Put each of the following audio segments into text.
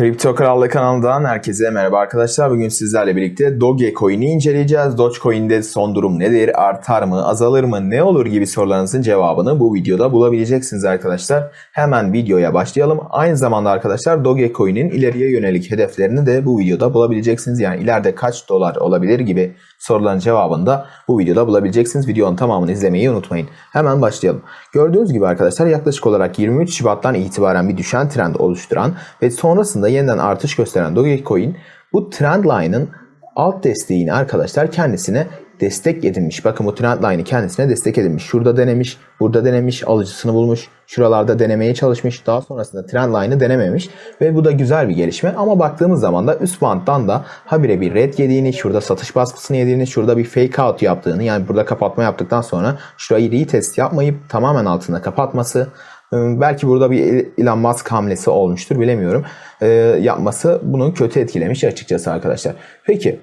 Kripto Krallığı kanalından herkese merhaba arkadaşlar. Bugün sizlerle birlikte Dogecoin'i inceleyeceğiz. Dogecoin'de son durum nedir? Artar mı? Azalır mı? Ne olur gibi sorularınızın cevabını bu videoda bulabileceksiniz arkadaşlar. Hemen videoya başlayalım. Aynı zamanda arkadaşlar Dogecoin'in ileriye yönelik hedeflerini de bu videoda bulabileceksiniz. Yani ileride kaç dolar olabilir gibi soruların cevabını da bu videoda bulabileceksiniz. Videonun tamamını izlemeyi unutmayın. Hemen başlayalım. Gördüğünüz gibi arkadaşlar yaklaşık olarak 23 Şubat'tan itibaren bir düşen trend oluşturan ve sonrasında yeniden artış gösteren Dogecoin bu trend line'ın alt desteğini arkadaşlar kendisine destek edinmiş. Bakın bu trend line'ı kendisine destek edinmiş. Şurada denemiş, burada denemiş, alıcısını bulmuş. Şuralarda denemeye çalışmış. Daha sonrasında trend line'ı denememiş. Ve bu da güzel bir gelişme. Ama baktığımız zaman da üst banttan da habire bir red yediğini, şurada satış baskısını yediğini, şurada bir fake out yaptığını yani burada kapatma yaptıktan sonra şurayı retest yapmayıp tamamen altında kapatması Belki burada bir Elon Musk hamlesi olmuştur bilemiyorum. Ee, yapması bunu kötü etkilemiş açıkçası arkadaşlar. Peki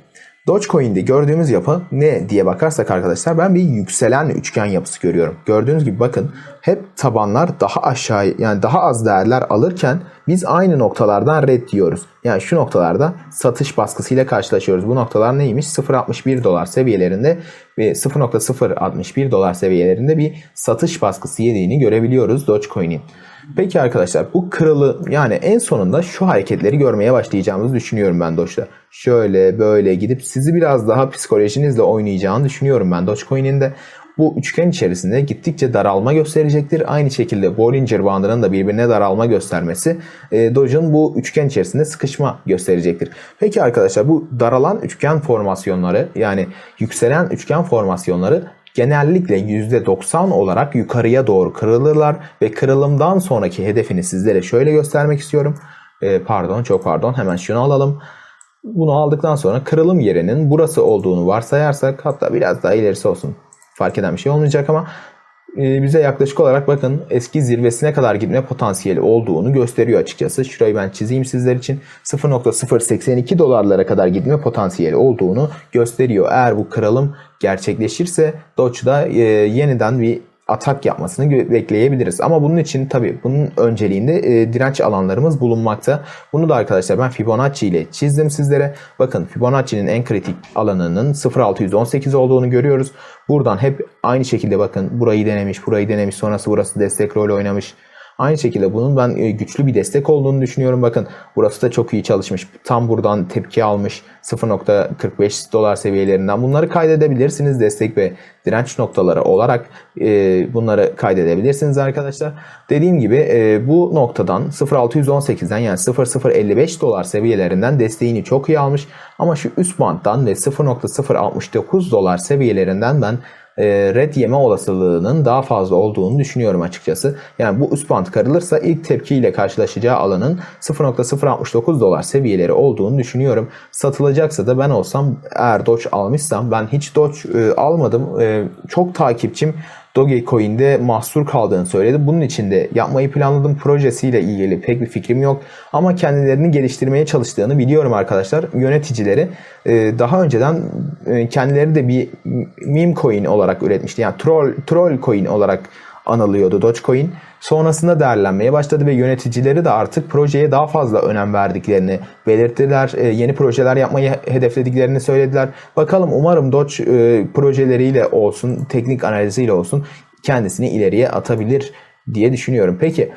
Dogecoin'de gördüğümüz yapı ne diye bakarsak arkadaşlar ben bir yükselen üçgen yapısı görüyorum. Gördüğünüz gibi bakın hep tabanlar daha aşağı yani daha az değerler alırken biz aynı noktalardan red diyoruz. Yani şu noktalarda satış baskısıyla karşılaşıyoruz. Bu noktalar neymiş? 0.61 dolar seviyelerinde ve 0.061 dolar seviyelerinde bir satış baskısı yediğini görebiliyoruz Dogecoin'in. Peki arkadaşlar bu kırılı yani en sonunda şu hareketleri görmeye başlayacağımızı düşünüyorum ben Doge'da. Şöyle böyle gidip sizi biraz daha psikolojinizle oynayacağını düşünüyorum ben Dogecoin'in de. Bu üçgen içerisinde gittikçe daralma gösterecektir. Aynı şekilde Bollinger bandının da birbirine daralma göstermesi e, Doge'un bu üçgen içerisinde sıkışma gösterecektir. Peki arkadaşlar bu daralan üçgen formasyonları yani yükselen üçgen formasyonları genellikle %90 olarak yukarıya doğru kırılırlar ve kırılımdan sonraki hedefini sizlere şöyle göstermek istiyorum. E, pardon çok pardon hemen şunu alalım. Bunu aldıktan sonra kırılım yerinin burası olduğunu varsayarsak hatta biraz daha ilerisi olsun fark eden bir şey olmayacak ama bize yaklaşık olarak bakın eski zirvesine kadar gitme potansiyeli olduğunu gösteriyor açıkçası. Şurayı ben çizeyim sizler için. 0.082 dolarlara kadar gitme potansiyeli olduğunu gösteriyor. Eğer bu kırılım gerçekleşirse Doge'da e, yeniden bir atak yapmasını bekleyebiliriz. Ama bunun için tabi bunun önceliğinde e, direnç alanlarımız bulunmakta. Bunu da arkadaşlar ben Fibonacci ile çizdim sizlere. Bakın Fibonacci'nin en kritik alanının 0.618 olduğunu görüyoruz. Buradan hep aynı şekilde bakın burayı denemiş, burayı denemiş, sonrası burası destek rol oynamış. Aynı şekilde bunun ben e, güçlü bir destek olduğunu düşünüyorum. Bakın burası da çok iyi çalışmış. Tam buradan tepki almış 0.45 dolar seviyelerinden. Bunları kaydedebilirsiniz destek ve direnç noktaları olarak e, bunları kaydedebilirsiniz arkadaşlar. Dediğim gibi e, bu noktadan 0.618'den yani 0.055 dolar seviyelerinden desteğini çok iyi almış. Ama şu üst banttan ve 0.069 dolar seviyelerinden ben e, red yeme olasılığının daha fazla olduğunu düşünüyorum açıkçası. Yani bu üst band kırılırsa ilk tepkiyle karşılaşacağı alanın 0.069 dolar seviyeleri olduğunu düşünüyorum. Satılacaksa da ben olsam eğer Doge almışsam ben hiç Doge e, almadım. E, çok takipçim Dogecoin'de mahsur kaldığını söyledi. Bunun için de yapmayı planladığım projesiyle ilgili pek bir fikrim yok. Ama kendilerini geliştirmeye çalıştığını biliyorum arkadaşlar. Yöneticileri e, daha önceden e, kendileri de bir meme coin olarak üretmişti. Yani troll, troll coin olarak anılıyordu Dogecoin. Sonrasında değerlenmeye başladı ve yöneticileri de artık projeye daha fazla önem verdiklerini belirttiler. E, yeni projeler yapmayı hedeflediklerini söylediler. Bakalım umarım Doge e, projeleriyle olsun, teknik analiziyle olsun kendisini ileriye atabilir diye düşünüyorum. Peki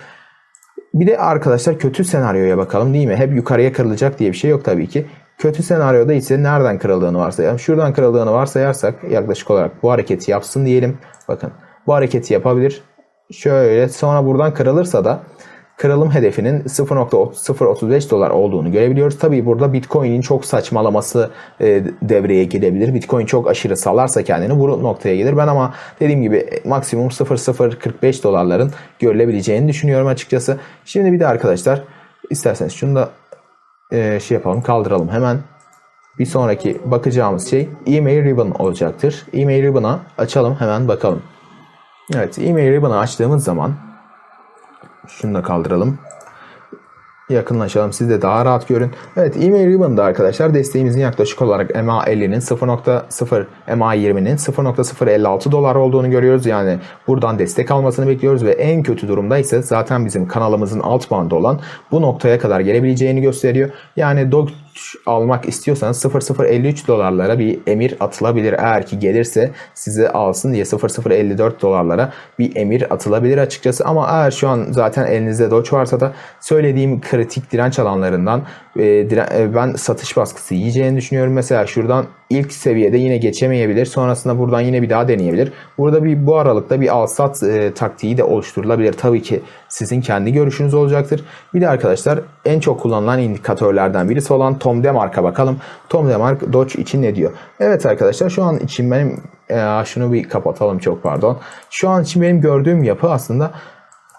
bir de arkadaşlar kötü senaryoya bakalım değil mi? Hep yukarıya kırılacak diye bir şey yok tabii ki. Kötü senaryoda ise nereden kırıldığını varsayalım. Şuradan kırıldığını varsayarsak yaklaşık olarak bu hareketi yapsın diyelim. Bakın bu hareketi yapabilir. Şöyle sonra buradan kırılırsa da kırılım hedefinin 0.035 dolar olduğunu görebiliyoruz. Tabii burada Bitcoin'in çok saçmalaması e, devreye girebilir. Bitcoin çok aşırı salarsa kendini bu noktaya gelir. Ben ama dediğim gibi maksimum 0.045 dolarların görülebileceğini düşünüyorum açıkçası. Şimdi bir de arkadaşlar isterseniz şunu da e, şey yapalım kaldıralım hemen. Bir sonraki bakacağımız şey email ribbon olacaktır. Email ribbon'a açalım hemen bakalım. Evet, e-mail ribbon'ı açtığımız zaman şunu da kaldıralım. yakınlaşalım. Siz de daha rahat görün. Evet e-mail ribbon'da arkadaşlar desteğimizin yaklaşık olarak MA50'nin 0.0 MA20'nin 0.056 dolar olduğunu görüyoruz. Yani buradan destek almasını bekliyoruz ve en kötü durumda ise zaten bizim kanalımızın alt bandı olan bu noktaya kadar gelebileceğini gösteriyor. Yani almak istiyorsanız 0053 dolarlara bir emir atılabilir. Eğer ki gelirse size alsın diye 0054 dolarlara bir emir atılabilir açıkçası. Ama eğer şu an zaten elinizde Doge varsa da söylediğim kritik direnç alanlarından e, e, ben satış baskısı yiyeceğini düşünüyorum. Mesela şuradan ilk seviyede yine geçemeyebilir. Sonrasında buradan yine bir daha deneyebilir. Burada bir bu aralıkta bir al-sat e, taktiği de oluşturulabilir. Tabii ki sizin kendi görüşünüz olacaktır. Bir de arkadaşlar en çok kullanılan indikatörlerden birisi olan Tom Demark'a bakalım. Tom Demark Doge için ne diyor? Evet arkadaşlar şu an için benim e, şunu bir kapatalım çok pardon. Şu an için benim gördüğüm yapı aslında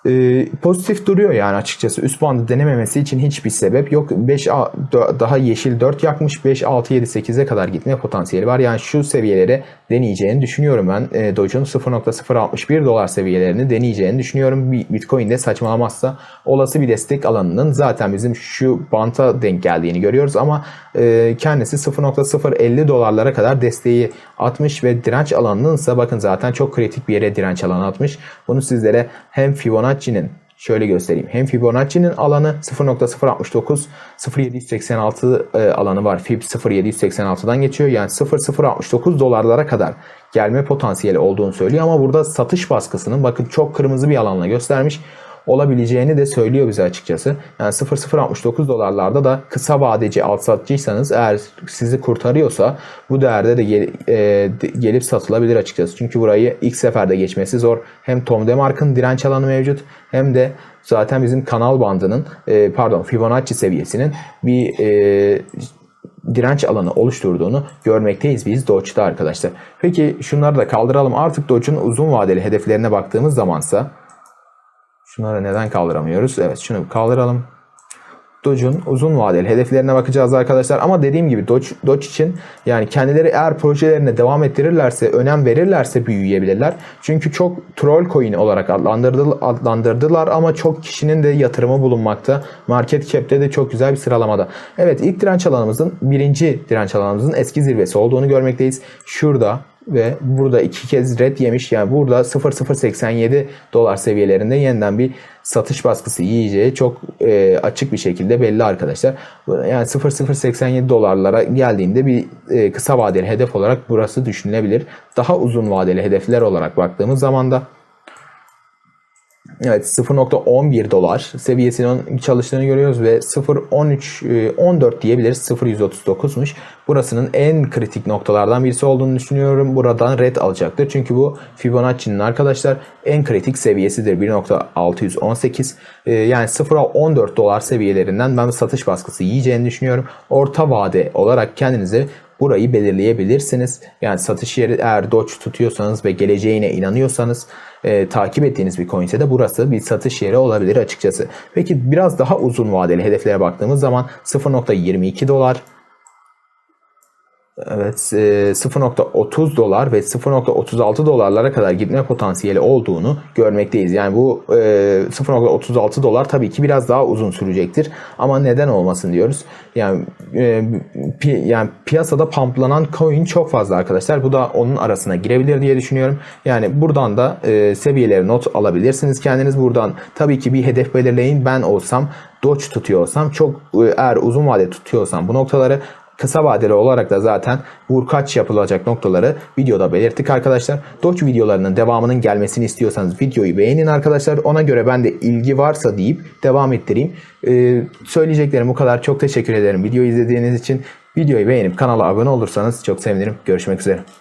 e, pozitif duruyor yani açıkçası. Üst bandı denememesi için hiçbir sebep yok. 5 daha yeşil 4 yakmış. 5 6 7 8'e kadar gitme potansiyeli var. Yani şu seviyelere deneyeceğini düşünüyorum ben. E, Doge'un 0.061 dolar seviyelerini deneyeceğini düşünüyorum. Bir Bitcoin'de saçmalamazsa olası bir destek alanının zaten bizim şu banta denk geldiğini görüyoruz ama e, kendisi 0.050 dolarlara kadar desteği atmış ve direnç alanının ise bakın zaten çok kritik bir yere direnç alanı atmış. Bunu sizlere hem Fibonacci'nin şöyle göstereyim. Hem Fibonacci'nin alanı 0.069 0786 e, alanı var. Fib 0786'dan geçiyor. Yani 0.069 dolarlara kadar gelme potansiyeli olduğunu söylüyor ama burada satış baskısının bakın çok kırmızı bir alanla göstermiş olabileceğini de söylüyor bize açıkçası. Yani 0.069 dolarlarda da kısa vadeci alt satçıysanız eğer sizi kurtarıyorsa bu değerde de gel, e, gelip satılabilir açıkçası. Çünkü burayı ilk seferde geçmesi zor. Hem Tom Demark'ın direnç alanı mevcut hem de zaten bizim kanal bandının e, pardon Fibonacci seviyesinin bir e, direnç alanı oluşturduğunu görmekteyiz biz Doge'da arkadaşlar. Peki şunları da kaldıralım. Artık Doge'un uzun vadeli hedeflerine baktığımız zamansa Şunları neden kaldıramıyoruz? Evet şunu kaldıralım. Doge'un uzun vadeli hedeflerine bakacağız arkadaşlar. Ama dediğim gibi Doge, Doge için yani kendileri eğer projelerine devam ettirirlerse, önem verirlerse büyüyebilirler. Çünkü çok troll coin olarak adlandırdılar ama çok kişinin de yatırımı bulunmakta. Market cap'te de çok güzel bir sıralamada. Evet ilk direnç alanımızın birinci direnç alanımızın eski zirvesi olduğunu görmekteyiz. Şurada ve burada iki kez red yemiş. Yani burada 0.087 dolar seviyelerinde yeniden bir satış baskısı yiyeceği çok e, açık bir şekilde belli arkadaşlar. Yani 0.087 dolarlara geldiğinde bir e, kısa vadeli hedef olarak burası düşünülebilir. Daha uzun vadeli hedefler olarak baktığımız zaman da Evet 0.11 dolar seviyesinin çalıştığını görüyoruz ve 0.13 14 e, diyebiliriz 0.139'muş. Burasının en kritik noktalardan birisi olduğunu düşünüyorum. Buradan red alacaktır. Çünkü bu Fibonacci'nin arkadaşlar en kritik seviyesidir. 1.618 e, yani 0.14 dolar seviyelerinden ben satış baskısı yiyeceğini düşünüyorum. Orta vade olarak kendinize burayı belirleyebilirsiniz. Yani satış yeri eğer Doge tutuyorsanız ve geleceğine inanıyorsanız e, takip ettiğiniz bir coin ise de burası bir satış yeri olabilir açıkçası. Peki biraz daha uzun vadeli hedeflere baktığımız zaman 0.22 dolar Evet 0.30 dolar ve 0.36 dolarlara kadar gitme potansiyeli olduğunu görmekteyiz. Yani bu 0.36 dolar tabii ki biraz daha uzun sürecektir. Ama neden olmasın diyoruz. Yani yani piyasada pamplanan coin çok fazla arkadaşlar. Bu da onun arasına girebilir diye düşünüyorum. Yani buradan da seviyeleri not alabilirsiniz kendiniz. Buradan tabii ki bir hedef belirleyin. Ben olsam Doge tutuyorsam çok eğer uzun vade tutuyorsam bu noktaları kısa vadeli olarak da zaten vurkaç yapılacak noktaları videoda belirttik arkadaşlar. Doge videolarının devamının gelmesini istiyorsanız videoyu beğenin arkadaşlar. Ona göre ben de ilgi varsa deyip devam ettireyim. Ee, söyleyeceklerim bu kadar. Çok teşekkür ederim videoyu izlediğiniz için. Videoyu beğenip kanala abone olursanız çok sevinirim. Görüşmek üzere.